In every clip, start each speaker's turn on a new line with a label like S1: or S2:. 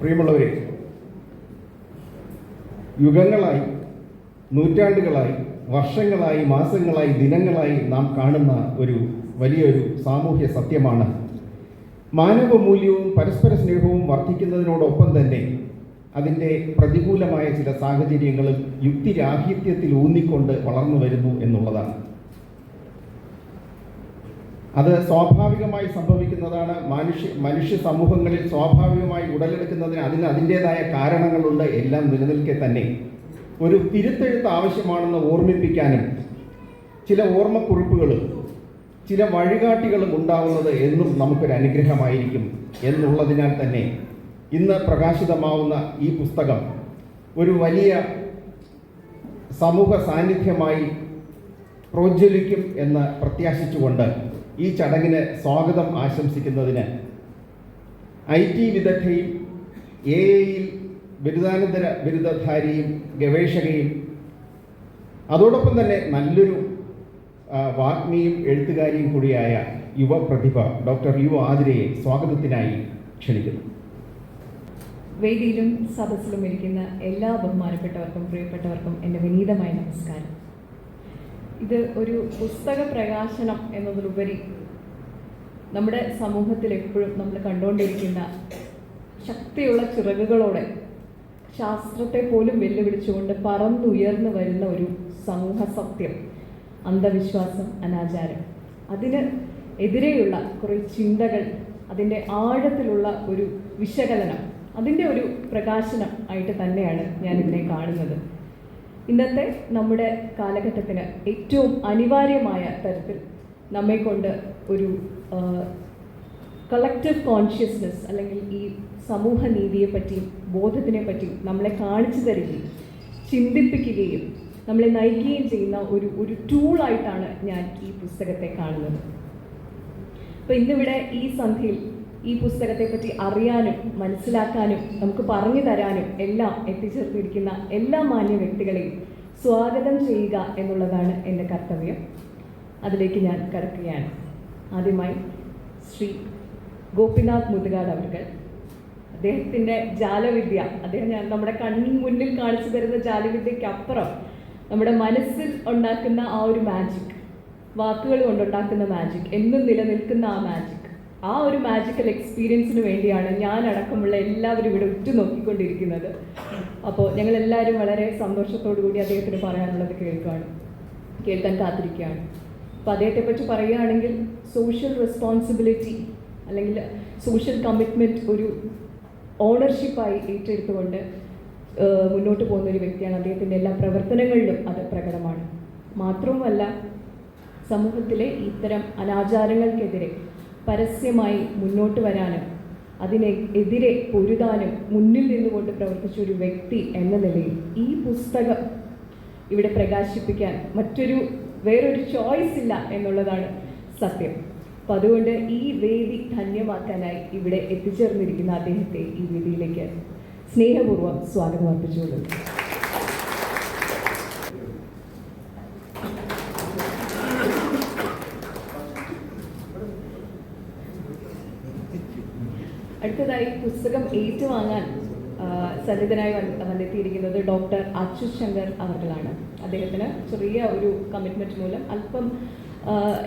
S1: പ്രിയമുള്ളവരെ യുഗങ്ങളായി നൂറ്റാണ്ടുകളായി വർഷങ്ങളായി മാസങ്ങളായി ദിനങ്ങളായി നാം കാണുന്ന ഒരു വലിയൊരു സാമൂഹ്യ സത്യമാണ്. മാനവ മൂല്യവും പരസ്പര സ്നേഹവും വർദ്ധിക്കുന്നതിനോടൊപ്പം തന്നെ അതിന്റെ പ്രതികൂലമായ ചില സാഹചര്യങ്ങളും യുക്തിരാഹിത്യത്തിൽ ഊന്നിക്കൊണ്ട് വളർന്നു വരുന്നു എന്നുള്ളതാണ്. അത് സ്വാഭാവികമായി സംഭവിക്കുന്നതാണ്. മനുഷ്യ മനുഷ്യ സമൂഹങ്ങളിൽ സ്വാഭാവികമായി ഉടലെടുക്കുന്നതിന് അതിന് അതിന്റെതായ കാരണങ്ങളുണ്ട്. എല്ലാം നിലനിൽക്കെ തന്നെ. ഒരു തിരുത്തെഴുത്ത് ആവശ്യമാണെന്ന് ഓർമ്മിപ്പിക്കാനും ചില ഓർമ്മക്കുറിപ്പുകളും ചില വഴികാട്ടികളും ഉണ്ടാവുന്നത് എന്നും നമുക്കൊരു അനുഗ്രഹമായിരിക്കും എന്നുള്ളതിനാൽ തന്നെ ഇന്ന് പ്രകാശിതമാവുന്ന ഈ പുസ്തകം ഒരു വലിയ സമൂഹ സാന്നിധ്യമായി പ്രോജ്വലിക്കും എന്ന് പ്രത്യാശിച്ചുകൊണ്ട് ഈ ചടങ്ങിന് സ്വാഗതം ആശംസിക്കുന്നതിന് ഐ ടി വിദഗ്ധയും എ എയിൽ ബിരുദാനന്തര ബിരുദധാരിയും ഗവേഷകയും അതോടൊപ്പം തന്നെ നല്ലൊരു വാഗ്മിയും എഴുത്തുകാരിയും കൂടിയായ യുവപ്രതിഭ ഡോക്ടർ യു ആതിരയെ സ്വാഗതത്തിനായി ക്ഷണിക്കുന്നു.
S2: വേദിയിലും സദസ്സിലും ഇരിക്കുന്ന എല്ലാ ബഹുമാനപ്പെട്ടവർക്കും പ്രിയപ്പെട്ടവർക്കും എന്റെ വിനീതമായ നമസ്കാരം. ഇത് ഒരു പുസ്തക പ്രകാശനം എന്നതിലുപരി നമ്മുടെ സമൂഹത്തിൽ എപ്പോഴും നമ്മൾ കണ്ടുകൊണ്ടിരിക്കുന്ന ശക്തിയുള്ള ചിറകുകളോടെ ശാസ്ത്രത്തെ പോലും വെല്ലുവിളിച്ചുകൊണ്ട് പറന്നുയർന്നു വരുന്ന ഒരു സമൂഹ സത്യം അന്ധവിശ്വാസം അനാചാരം. അതിന് എതിരെയുള്ള കുറേ ചിന്തകൾ അതിന്റെ ആഴത്തിലുള്ള ഒരു വിശകലനം അതിന്റെ ഒരു പ്രകാശനം ആയിട്ട് തന്നെയാണ് ഞാൻ ഇതിനെ കാണുന്നത്. ഇന്നത്തെ നമ്മുടെ കാലഘട്ടത്തിന് ഏറ്റവും അനിവാര്യമായ തരത്തിൽ നമ്മെക്കൊണ്ട് ഒരു കളക്റ്റീവ് കോൺഷ്യസ്നെസ് അല്ലെങ്കിൽ ഈ സമൂഹ നീതിയെ പറ്റിയും ബോധത്തിനെ പറ്റിയും നമ്മളെ കാണിച്ചു തരികയും ചിന്തിപ്പിക്കുകയും നമ്മളെ നയിക്കുകയും ചെയ്യുന്ന ഒരു ഒരു ടൂളായിട്ടാണ് ഞാൻ ഈ പുസ്തകത്തെ കാണുന്നത്. അപ്പോൾ ഇന്നിവിടെ ഈ സന്ധ്യയിൽ ഈ പുസ്തകത്തെ പറ്റി അറിയാനും മനസ്സിലാക്കാനും നമുക്ക് പറഞ്ഞു തരാനും എല്ലാം എത്തിച്ചേർത്തിരിക്കുന്ന എല്ലാ മാന്യ വ്യക്തികളെയും സ്വാഗതം ചെയ്യുക എന്നുള്ളതാണ് എന്റെ കർത്തവ്യം. അതിലേക്ക് ഞാൻ കടക്കുകയാണ്. ആദ്യമായി ശ്രീ ഗോപിനാഥ് മുതുകാട് അവർകൾ അദ്ദേഹത്തിന്റെ ജാലവിദ്യ അദ്ദേഹം ഞാൻ നമ്മുടെ കണ്ണിന് മുന്നിൽ കാണിച്ചു തരുന്ന ജാലവിദ്യക്കപ്പുറം നമ്മുടെ മനസ്സിൽ ഉണ്ടാക്കുന്ന ആ ഒരു മാജിക് വാക്കുകൾ കൊണ്ടുണ്ടാക്കുന്ന മാജിക് എന്നും നിലനിൽക്കുന്ന ആ മാജിക് ആ ഒരു മാജിക്കൽ എക്സ്പീരിയൻസിന് വേണ്ടിയാണ് ഞാൻ അടക്കമുള്ള എല്ലാവരും ഇവിടെ ഉറ്റുനോക്കിക്കൊണ്ടിരിക്കുന്നത്. അപ്പോൾ ഞങ്ങൾ എല്ലാവരും വളരെ സന്തോഷത്തോടു കൂടി അദ്ദേഹത്തിന് പറയാനുള്ളത് കേൾക്കുകയാണ് കേൾക്കാൻ കാത്തിരിക്കുകയാണ്. അപ്പോൾ അദ്ദേഹത്തെ പറ്റി പറയുകയാണെങ്കിൽ സോഷ്യൽ റെസ്പോൺസിബിലിറ്റി അല്ലെങ്കിൽ സോഷ്യൽ കമ്മിറ്റ്മെന്റ് ഒരു ഓണർഷിപ്പായി ഏറ്റെടുത്തുകൊണ്ട് മുന്നോട്ട് പോകുന്ന ഒരു വ്യക്തിയാണ് അദ്ദേഹത്തിന്റെ എല്ലാ പ്രവർത്തനങ്ങളിലും അത് പ്രകടമാണ്. മാത്രവുമല്ല സമൂഹത്തിലെ ഇത്തരം അനാചാരങ്ങൾക്കെതിരെ പരസ്യമായി മുന്നോട്ട് വരാനും അതിനെ എതിരെ പൊരുതാനും മുന്നിൽ നിന്നുകൊണ്ട് പ്രവർത്തിച്ച ഒരു വ്യക്തി എന്ന നിലയിൽ ഈ പുസ്തകം ഇവിടെ പ്രകാശിപ്പിക്കാൻ മറ്റൊരു വേറൊരു ചോയ്സ് ഇല്ല എന്നുള്ളതാണ് സത്യം. അപ്പം അതുകൊണ്ട് ഈ വേദി ധന്യമാക്കാനായി ഇവിടെ എത്തിച്ചേർന്നിരിക്കുന്ന അദ്ദേഹത്തെ ഈ വേദിയിലേക്ക് സ്നേഹപൂർവം സ്വാഗതം അർപ്പിച്ചുകൊള്ളുന്നു. അടുത്തതായി പുസ്തകം ഏറ്റുവാങ്ങാൻ സന്നിധനായി വന്ന് വന്നെത്തിയിരിക്കുന്നത് ഡോക്ടർ അച്യുത് ശങ്കർ അവർകളാണ്. അദ്ദേഹത്തിന് ചെറിയ ഒരു കമ്മിറ്റ്മെന്റ് മൂലം അല്പം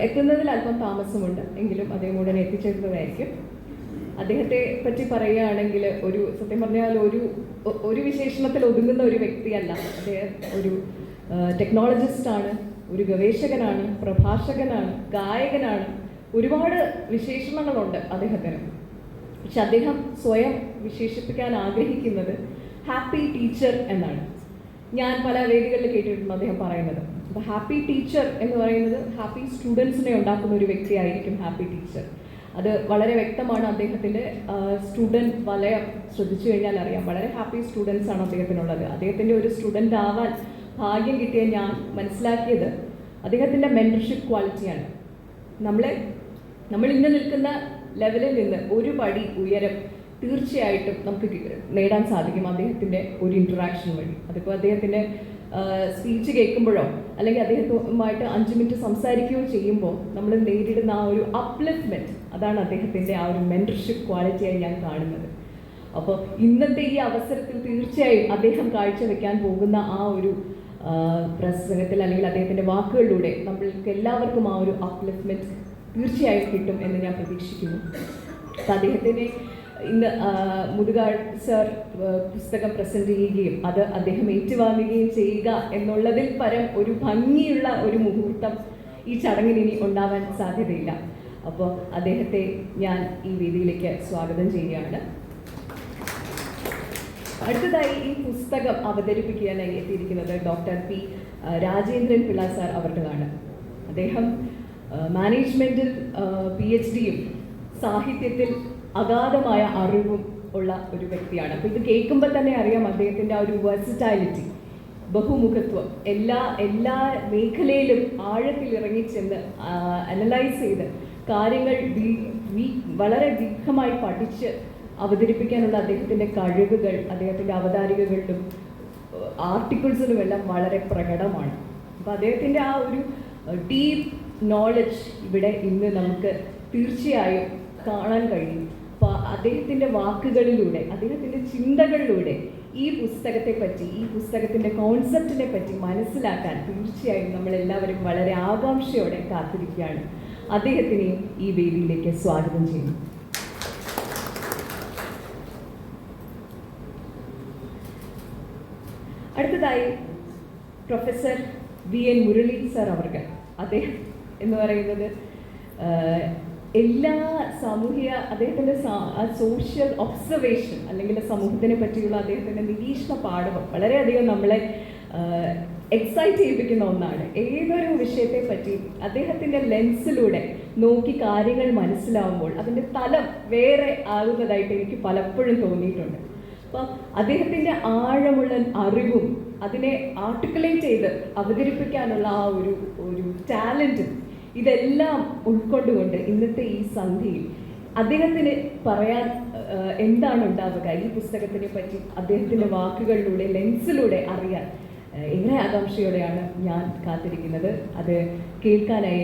S2: എത്തുന്നതിൽ അല്പം താമസമുണ്ട്. എങ്കിലും അദ്ദേഹം ഉടനെ എത്തിച്ചേരുന്നതായിരിക്കും അദ്ദേഹത്തെ പറ്റി പറയുകയാണെങ്കിൽ ഒരു സത്യം പറഞ്ഞാൽ ഒരു ഒരു വിശേഷണത്തിൽ ഒതുങ്ങുന്ന ഒരു വ്യക്തിയല്ല. അദ്ദേഹം ഒരു ടെക്നോളജിസ്റ്റാണ് ഒരു ഗവേഷകനാണ് പ്രഭാഷകനാണ് ഗായകനാണ്. ഒരുപാട് വിശേഷണങ്ങളുണ്ട് അദ്ദേഹത്തിന്. പക്ഷെ അദ്ദേഹം സ്വയം വിശേഷിപ്പിക്കാൻ ആഗ്രഹിക്കുന്നത് ഹാപ്പി ടീച്ചർ എന്നാണ്. ഞാൻ പല വേദികളിൽ കേട്ടിട്ടുണ്ട് അദ്ദേഹം പറയുന്നത്. അപ്പോൾ ഹാപ്പി ടീച്ചർ എന്ന് പറയുന്നത് ഹാപ്പി സ്റ്റുഡൻസിനെ ഉണ്ടാക്കുന്ന ഒരു വ്യക്തിയായിരിക്കും ഹാപ്പി ടീച്ചർ. അത് വളരെ വ്യക്തമാണ് അദ്ദേഹത്തിന്റെ സ്റ്റുഡന്റ് വലയം ശ്രദ്ധിച്ചു കഴിഞ്ഞാൽ അറിയാം. വളരെ ഹാപ്പി സ്റ്റുഡൻസ് ആണ് അദ്ദേഹത്തിനുള്ളത്. അദ്ദേഹത്തിന്റെ ഒരു സ്റ്റുഡന്റ് ആവാൻ ഭാഗ്യം കിട്ടിയ ഞാൻ മനസ്സിലാക്കിയത് അദ്ദേഹത്തിന്റെ മെന്റർഷിപ്പ് ക്വാളിറ്റിയാണ്. നമ്മളെ നമ്മൾ ഇന്ന് നിൽക്കുന്ന ലെവലിൽ നിന്ന് ഒരു പടി ഉയരം തീർച്ചയായിട്ടും നമുക്ക് നേടാൻ സാധിക്കും അദ്ദേഹത്തിന്റെ ഒരു ഇൻട്രാക്ഷൻ വഴി. അതിപ്പോൾ അദ്ദേഹത്തിന്റെ സ്പീച്ച് കേൾക്കുമ്പോഴോ അല്ലെങ്കിൽ അദ്ദേഹവുമായിട്ട് അഞ്ച് മിനിറ്റ് സംസാരിക്കുകയോ ചെയ്യുമ്പോൾ നമ്മൾ നേരിടുന്ന ആ ഒരു അപ്ലിഫ്റ്റ്മെന്റ് അതാണ് അദ്ദേഹത്തിന്റെ ആ ഒരു മെന്റർഷിപ്പ് ക്വാളിറ്റിയായി ഞാൻ കാണുന്നത്. അപ്പോൾ ഇന്നത്തെ ഈ അവസരത്തിൽ തീർച്ചയായും അദ്ദേഹം കാഴ്ചവെക്കാൻ പോകുന്ന ആ ഒരു പ്രസംഗത്തിൽ അല്ലെങ്കിൽ അദ്ദേഹത്തിന്റെ വാക്കുകളിലൂടെ നമ്മൾക്ക് എല്ലാവർക്കും ആ ഒരു അപ്ലിഫ്റ്റ്മെന്റ് തീർച്ചയായും കിട്ടും എന്ന് ഞാൻ പ്രതീക്ഷിക്കുന്നു. അപ്പം അദ്ദേഹത്തിനെ ഇന്ന് മുതുകാൾ സർ പുസ്തകം പ്രസന്റ് ചെയ്യുകയും അത് അദ്ദേഹം ഏറ്റുവാങ്ങുകയും ചെയ്യുക എന്നുള്ളതിൽ പരം ഒരു ഭംഗിയുള്ള ഒരു മുഹൂർത്തം ഈ ചടങ്ങിന് ഇനി ഉണ്ടാവാൻ സാധ്യതയില്ല. അപ്പോൾ അദ്ദേഹത്തെ ഞാൻ ഈ വേദിയിലേക്ക് സ്വാഗതം ചെയ്യുകയാണ്. അടുത്തതായി ഈ പുസ്തകം അവതരിപ്പിക്കാനായി എത്തിയിരിക്കുന്നത് doctor P Rajendran Pillai sir അവർക്കാണ്. അദ്ദേഹം മാനേജ്മെന്റിൽ പി എച്ച് ഡിയും സാഹിത്യത്തിൽ അഗാധമായ അറിവും ഉള്ള ഒരു വ്യക്തിയാണ്. അപ്പോൾ ഇത് കേൾക്കുമ്പോൾ തന്നെ അറിയാം അദ്ദേഹത്തിന്റെ ആ ഒരു വെർസിറ്റാലിറ്റി ബഹുമുഖത്വം. എല്ലാ എല്ലാ മേഖലയിലും ആഴത്തിൽ ഇറങ്ങിച്ചെന്ന് അനലൈസ് ചെയ്ത് കാര്യങ്ങൾ വളരെ ദീർഘമായി പഠിച്ച് അവതരിപ്പിക്കാനുള്ള അദ്ദേഹത്തിന്റെ കഴിവുകൾ അദ്ദേഹത്തിന്റെ അവതാരികകളിലും ആർട്ടിക്കിൾസിലും എല്ലാം വളരെ പ്രകടമാണ്. അപ്പോൾ അദ്ദേഹത്തിന്റെ ആ ഒരു ഡീപ്പ് നോളജ് ഇവിടെ ഇന്ന് നമുക്ക് തീർച്ചയായും കാണാൻ കഴിയും. അപ്പോൾ അദ്ദേഹത്തിന്റെ വാക്കുകളിലൂടെ അദ്ദേഹത്തിന്റെ ചിന്തകളിലൂടെ ഈ പുസ്തകത്തെ പറ്റി ഈ പുസ്തകത്തിന്റെ കോൺസെപ്റ്റിനെ പറ്റി മനസ്സിലാക്കാൻ തീർച്ചയായും നമ്മളെല്ലാവരും വളരെ ആകാംക്ഷയോടെ കാത്തിരിക്കുകയാണ്. അദ്ദേഹത്തിനെയും ഈ വേദിയിലേക്ക് സ്വാഗതം ചെയ്യുന്നു. അടുത്തതായി professor V N Murali sir അവർക്ക്. അദ്ദേഹം എന്ന് പറയുന്നത്. എല്ലാ സാമൂഹിക അദ്ദേഹത്തിന്റെ സോഷ്യൽ ഒബ്സർവേഷൻ അല്ലെങ്കിൽ സമൂഹത്തിനെ പറ്റിയുള്ള അദ്ദേഹത്തിന്റെ നിരീക്ഷണ പാഠവും വളരെയധികം നമ്മളെ എക്സൈറ്റ് ചെയ്യിപ്പിക്കുന്ന ഒന്നാണ്. ഏതൊരു വിഷയത്തെ പറ്റി അദ്ദേഹത്തിന്റെ ലെൻസിലൂടെ നോക്കി കാര്യങ്ങൾ മനസ്സിലാവുമ്പോൾ അതിന്റെ തലം വേറെ ആകുന്നതായിട്ട് എനിക്ക് പലപ്പോഴും തോന്നിയിട്ടുണ്ട്. അപ്പം അദ്ദേഹത്തിന്റെ ആഴമുള്ള അറിവും അതിനെ ആർട്ടിക്കുലേറ്റ് ചെയ്ത് അവതരിപ്പിക്കാനുള്ള ആ ഒരു ഒരു ടാലന്റും ഇതെല്ലാം ഉൾക്കൊണ്ടുകൊണ്ട് ഇന്നത്തെ ഈ സന്ധ്യയിൽ അദ്ദേഹത്തിന് പറയാൻ എന്താണ് ഉണ്ടാവുക? ഈ പുസ്തകത്തിനെ പറ്റി അദ്ദേഹത്തിന്റെ വാക്കുകളിലൂടെ ലെൻസിലൂടെ അറിയാൻ എങ്ങനെ ആകാംക്ഷയോടെയാണ് ഞാൻ കാത്തിരിക്കുന്നത്? അത് കേൾക്കാനായി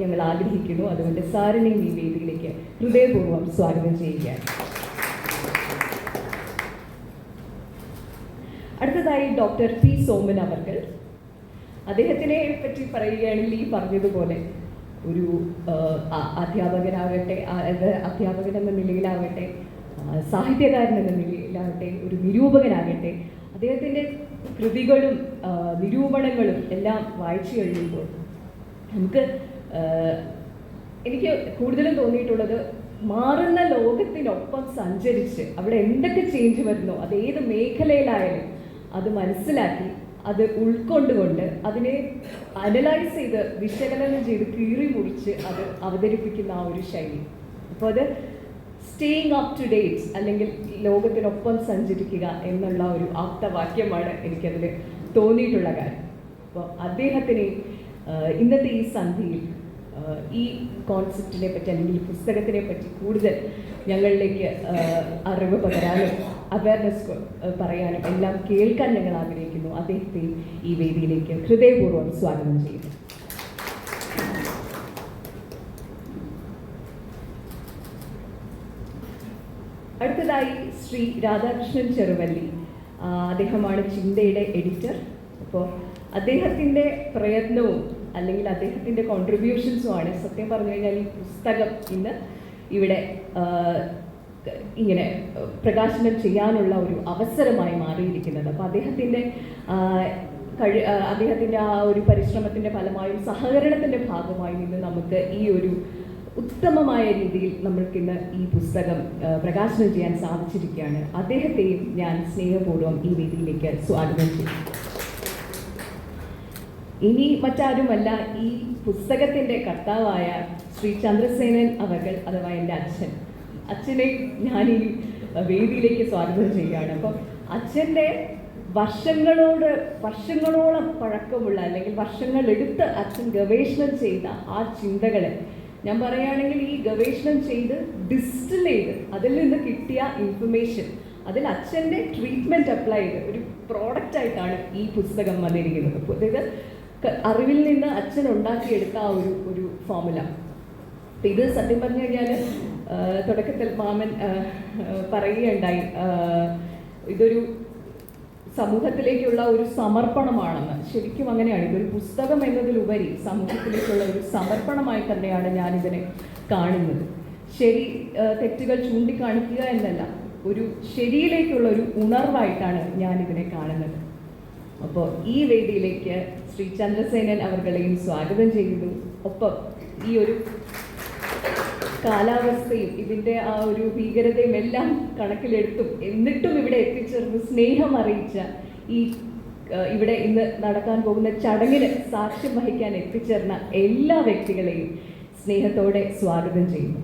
S2: ഞങ്ങൾ ആഗ്രഹിക്കുന്നു. അതുകൊണ്ട് സാറിനെയും ഈ വേദിയിലേക്ക് ഹൃദയപൂർവം സ്വാഗതം ചെയ്യുകയാണ്. അടുത്തതായി ഡോക്ടർ പി സോമൻ അവർകൾ അദ്ദേഹത്തിനെ പറ്റി പറയുകയാണെങ്കിൽ ഈ പറഞ്ഞതുപോലെ ഒരു അധ്യാപകനാകട്ടെ അധ്യാപകൻ എന്ന നിലയിലാകട്ടെ ആ, സാഹിത്യകാരൻ എന്ന നിലയിലാകട്ടെ ഒരു നിരൂപകനാകട്ടെ അദ്ദേഹത്തിന്റെ കൃതികളും നിരൂപണങ്ങളും എല്ലാം വായിച്ചു കഴിയുമ്പോൾ നമുക്ക് എനിക്ക് കൂടുതലും തോന്നിയിട്ടുള്ളത് മാറുന്ന ലോകത്തിനൊപ്പം സഞ്ചരിച്ച് അവിടെ എന്തൊക്കെ ചേഞ്ച് വരുന്നോ അത് ഏത് മേഖലയിലായാലും അത് മനസ്സിലാക്കി അത് ഉൾക്കൊണ്ടുകൊണ്ട് അതിനെ അനലൈസ് ചെയ്ത് വിശകലനം ചെയ്ത് കീറി മുറിച്ച് അത് അവതരിപ്പിക്കുന്ന ആ ഒരു ശൈലി. അപ്പോൾ അത് സ്റ്റേയിങ് അപ് ടു ഡേറ്റ്സ് അല്ലെങ്കിൽ ലോകത്തിനൊപ്പം സഞ്ചരിക്കുക എന്നുള്ള ഒരു ആപ്തവാക്യമാണ് എനിക്കതിൽ തോന്നിയിട്ടുള്ള കാര്യം. അപ്പോൾ അദ്ദേഹത്തിന് ഇന്നത്തെ ഈ സന്ധിയിൽ ഈ കോൺസെപ്റ്റിനെ പറ്റി അല്ലെങ്കിൽ പുസ്തകത്തിനെ പറ്റി കൂടുതൽ ഞങ്ങളിലേക്ക് അറിവ് പകരാനും അവയർനെസ് പറയാനും എല്ലാം കേൾക്കാൻ ഞങ്ങൾ ആഗ്രഹിക്കുന്നു. അദ്ദേഹത്തെ ഈ വേദിയിലേക്ക് ഹൃദയപൂർവം സ്വാഗതം ചെയ്യുന്നു. അടുത്തതായി ശ്രീ രാധാകൃഷ്ണൻ ചെറുവല്ലി. അദ്ദേഹമാണ് ചിന്തയുടെ എഡിറ്റർ അപ്പോൾ അദ്ദേഹത്തിന്റെ പ്രയത്നവും അല്ലെങ്കിൽ അദ്ദേഹത്തിന്റെ കോൺട്രിബ്യൂഷൻസുമാണ് സത്യം പറഞ്ഞു കഴിഞ്ഞാൽ ഈ പുസ്തകം ഇന്ന് ഇവിടെ ഇങ്ങനെ പ്രകാശനം ചെയ്യാനുള്ള ഒരു അവസരമായി മാറിയിരിക്കുന്നത്. അപ്പോൾ അദ്ദേഹത്തിന്റെ കഴി അദ്ദേഹത്തിന്റെ ആ ഒരു പരിശ്രമത്തിന്റെ ഫലമായും സഹകരണത്തിന്റെ ഭാഗമായും ഇന്ന് നമുക്ക് ഈ ഒരു ഉത്തമമായ രീതിയിൽ നമ്മൾക്കിന്ന് ഈ പുസ്തകം പ്രകാശനം ചെയ്യാൻ സാധിച്ചിരിക്കുകയാണ്. അദ്ദേഹത്തെയും ഞാൻ സ്നേഹപൂർവം ഈ വേദിയിലേക്ക് സ്വാഗതം ചെയ്യും ഇനി മറ്റാരുമല്ല ഈ പുസ്തകത്തിന്റെ കർത്താവായ ശ്രീ ചന്ദ്രസേനൻ അവകൾ അഥവാ എന്റെ അച്ഛൻ. അച്ഛനെ ഞാൻ ഈ വേദിയിലേക്ക് സ്വാഗതം ചെയ്യുകയാണ്. അപ്പം അച്ഛന്റെ വർഷങ്ങളോട് വർഷങ്ങളോളം പഴക്കമുള്ള അല്ലെങ്കിൽ വർഷങ്ങളെടുത്ത് അച്ഛൻ ഗവേഷണം ചെയ്ത ആ ചിന്തകളെ ഞാൻ പറയുകയാണെങ്കിൽ ഈ ഗവേഷണം ചെയ്ത് ഡിസ്റ്റിൽ ചെയ്ത് അതിൽ നിന്ന് കിട്ടിയ ഇൻഫർമേഷൻ അതിൽ അച്ഛന്റെ ട്രീറ്റ്മെന്റ് അപ്ലൈ ചെയ്ത് ഒരു പ്രോഡക്റ്റ് ആയിട്ടാണ് ഈ പുസ്തകം വന്നിരിക്കുന്നത്. അതായത് അറിവിൽ നിന്ന് അച്ഛൻ ഉണ്ടാക്കിയെടുത്ത ആ ഒരു ഒരു ഫോമുല ഇത് സത്യം പറഞ്ഞു കഴിഞ്ഞാൽ തുടക്കത്തിൽ മാമൻ പറയുകയുണ്ടായി ഇതൊരു സമൂഹത്തിലേക്കുള്ള ഒരു സമർപ്പണമാണെന്ന്. ശരിക്കും അങ്ങനെയാണ്. ഇതൊരു പുസ്തകം എന്നതിലുപരി സമൂഹത്തിലേക്കുള്ള ഒരു സമർപ്പണമായി തന്നെയാണ് ഇതിനെ കാണുന്നത്. ശരി തെറ്റുകൾ ചൂണ്ടിക്കാണിക്കുക എന്നല്ല ഒരു ശരിയിലേക്കുള്ള ഒരു ഉണർവായിട്ടാണ് ഞാൻ ഇതിനെ കാണുന്നത്. അപ്പോൾ ഈ വേദിയിലേക്ക് ശ്രീ ചന്ദ്രസേനൻ അവർകളെയും സ്വാഗതം ചെയ്യുന്നു. ഒപ്പം ഈ ഒരു കാലാവസ്ഥയും ഇതിന്റെ ആ ഒരു ഭീകരതയും എല്ലാം കണക്കിലെടുത്തും എന്നിട്ടും ഇവിടെ എത്തിച്ചേർന്ന് സ്നേഹം അറിയിച്ച ഈ ഇവിടെ ഇന്ന് നടക്കാൻ പോകുന്ന ചടങ്ങിന് സാക്ഷ്യം വഹിക്കാൻ എത്തിച്ചേർന്ന എല്ലാ വ്യക്തികളെയും സ്നേഹത്തോടെ സ്വാഗതം ചെയ്യുന്നു.